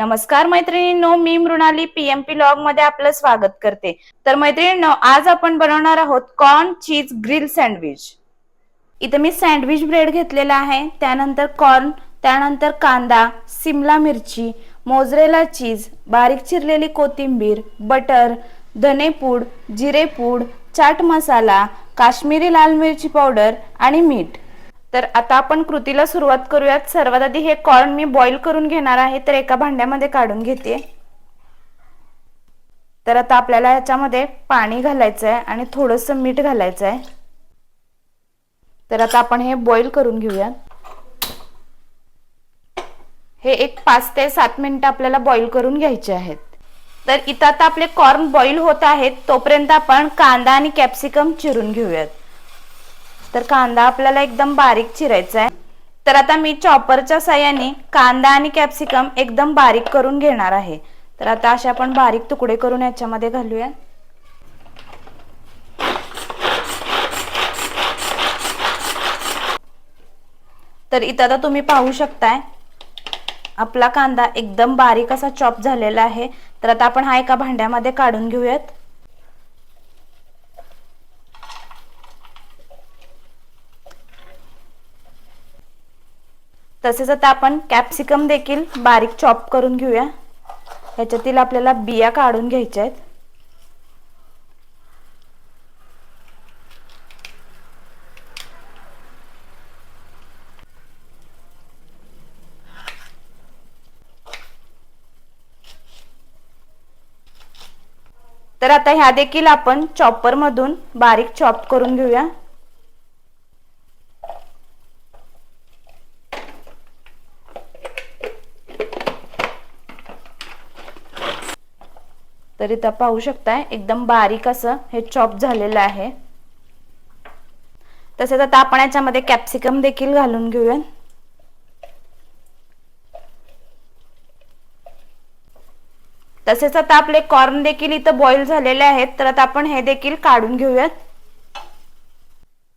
नमस्कार मैत्रिणींनो मी मृणाली पीएमपी लॉगमध्ये आपलं स्वागत करते. तर मैत्रिणींनो आज आपण बनवणार आहोत कॉर्न चीज ग्रिल सँडविच इथं मी सँडविच ब्रेड घेतलेला आहे त्यानंतर कॉर्न त्यानंतर कांदा सिमला मिरची मोजरेला चीज बारीक चिरलेली कोथिंबीर बटर धनेपूड जिरेपूड चाट मसाला काश्मीरी लाल मिरची पावडर आणि मीठ. तर आता आपण कृतीला सुरुवात करूयात. सर्वात आधी हे कॉर्न मी बॉईल करून घेणार आहे तर एका भांड्यामध्ये काढून घेते. तर आता आपल्याला याच्यामध्ये पाणी घालायचं आहे आणि थोडंसं मीठ घालायचं आहे तर आता आपण हे बॉईल करून घेऊयात. हे एक पाच ते सात मिनिटं आपल्याला बॉईल करून घ्यायचे आहेत. तर इथं आता आपले कॉर्न बॉईल होत आहेत तोपर्यंत आपण कांदा आणि कॅप्सिकम चिरून घेऊयात. तर कांदा आपल्याला एकदम बारीक चिरायचा आहे तर आता मी चॉपरच्या साह्याने कांदा आणि कॅप्सिकम एकदम बारीक करून घेणार आहे. तर आता असे आपण बारीक तुकडे करून याच्यामध्ये घालूया. तर इथं आता तुम्ही पाहू शकताय आपला कांदा एकदम बारीक असा चॉप झालेला आहे. तर आता आपण हा एका भांड्यामध्ये काढून घेऊयात. तसेच आता आपण कॅप्सिकम देखील बारीक चॉप करून घेऊया. ह्याच्यातील आपल्याला बिया काढून घ्यायच्या आहेत. तर आता ह्या देखील आपण चॉपरमधून बारीक चॉप करून घेऊया. तर इथं पाहू शकताय. एकदम बारीक असं हे चॉप झालेलं आहे. तसेच आता आपण याच्यामध्ये कॅप्सिकम देखील घालून घेऊया. तसेच आता आपले कॉर्न देखील इथं बॉईल झालेले आहेत. तर आता आपण हे देखील काढून घेऊयात.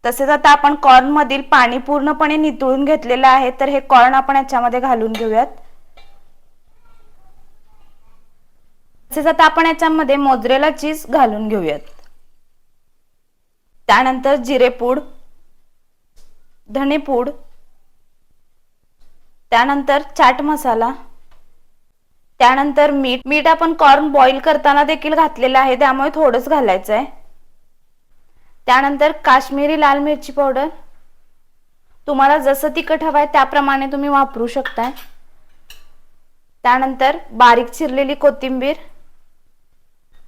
तसेच आता आपण कॉर्न मधील पाणी पूर्णपणे नितळून घेतलेलं आहे. तर हे कॉर्न आपण याच्यामध्ये घालून घेऊयात. तसेच आता आपण याच्यामध्ये मोजरेला चीज घालून घेऊयात. त्यानंतर जिरेपूड धनेपूड त्यानंतर चाट मसाला त्यानंतर मीठ. मीठ आपण कॉर्न बॉईल करताना देखील घातलेलं आहे त्यामुळे थोडंच घालायचं आहे त्यानंतर काश्मीरी लाल मिरची पावडर. तुम्हाला जसं तिखट हवं आहे त्याप्रमाणे तुम्ही वापरू शकताय. त्यानंतर बारीक चिरलेली कोथिंबीर.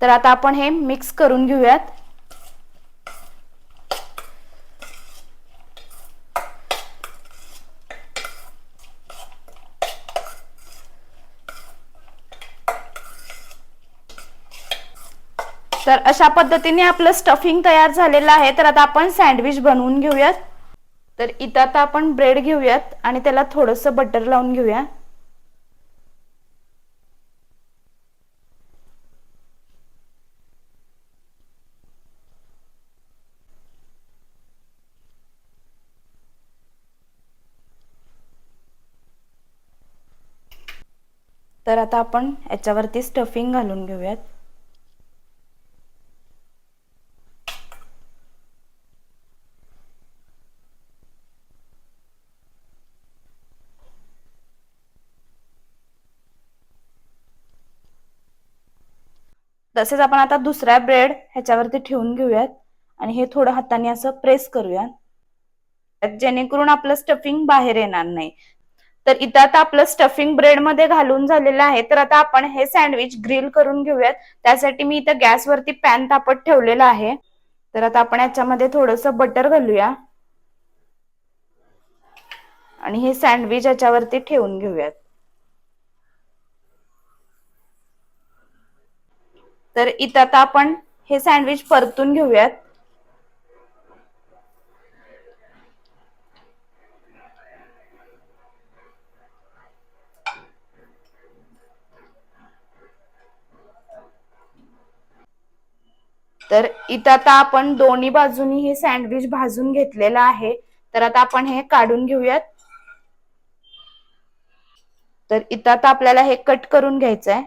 तर आता आपण हे मिक्स करून घेऊयात. तर अशा पद्धतीने आपलं स्टफिंग तयार झालेलं आहे. तर आता आपण सँडविच बनवून घेऊयात. तर इथं आता आपण ब्रेड घेऊयात आणि त्याला थोडंसं बटर लावून घेऊया. तर आता आपण याच्यावरती स्टफिंग घालून घेऊयात. तसेच आपण आता दुसऱ्या ब्रेड ह्याच्यावरती ठेवून घेऊयात. आणि हे थोडं हाताने असं प्रेस करूयात. जेणेकरून आपलं स्टफिंग बाहेर येणार नाही. तर इथं आता आपलं स्टफिंग ब्रेडमध्ये घालून झालेलं आहे. तर आता आपण हे सँडविच ग्रिल करून घेऊयात. त्यासाठी मी इथं गॅसवरती पॅन तापत ठेवलेला आहे. तर आता आपण याच्यामध्ये थोडस बटर घालूया. आणि हे सँडविच याच्यावरती ठेवून घेऊयात. तर इथं आता आपण हे सँडविच परतून घेऊयात. तर इथं आता आपण दोन्ही बाजूनी हे सँडविच भाजून घेतलेलं आहे. तर आता आपण हे काढून घेऊयात. तर इथं आता आपल्याला हे कट करून घ्यायचं आहे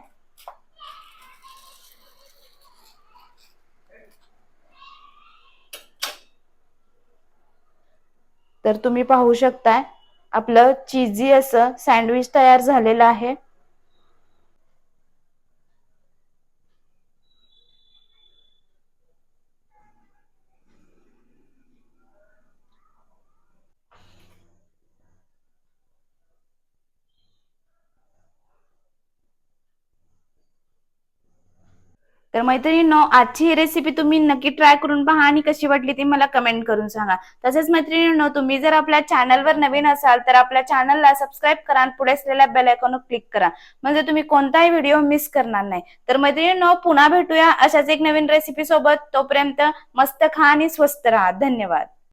तर तुम्ही पाहू शकताय आपलं चिझी असं सँडविच तयार झालेलं आहे. तर मैत्रिणींनो आजची ही रेसिपी तुम्ही नक्की ट्राय करून पहा आणि कशी वाटली ती मला कमेंट करून सांगा. तसेच मैत्रिणींनो तुम्ही जर आपल्या चॅनलवर नवीन असाल तर आपल्या चॅनलला सबस्क्राईब करा आणि पुढे असलेल्या बेल आयकॉनवर क्लिक करा. म्हणजे तुम्ही कोणताही व्हिडिओ मिस करणार नाही. तर मैत्रिणींनो पुन्हा भेटूया अशाच एक नवीन रेसिपी सोबत. तोपर्यंत मस्त खा आणि स्वस्त राहा. धन्यवाद.